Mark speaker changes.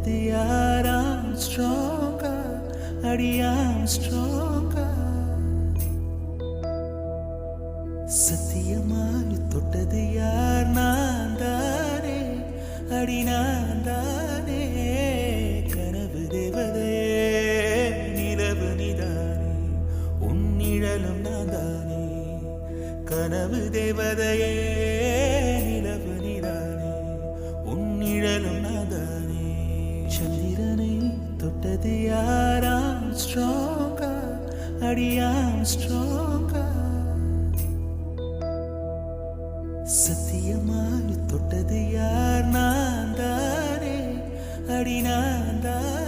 Speaker 1: That I'm stronger, that I'm stronger. சத்தியமாய் தொட்டது யார் நான் தானே அடி நான் தானே கனவு தேவதே நிலவு நிதானே உன் நிழலும் நான் தானே கனவு தேவதையே சந்திரனை தொட்டது யாரா ஸ்ட்ராங்கா அடியா ஸ்ட்ராங்கா சத்தியமாய் தொட்டது யார்? நான் தானே. அடி நான் தான்.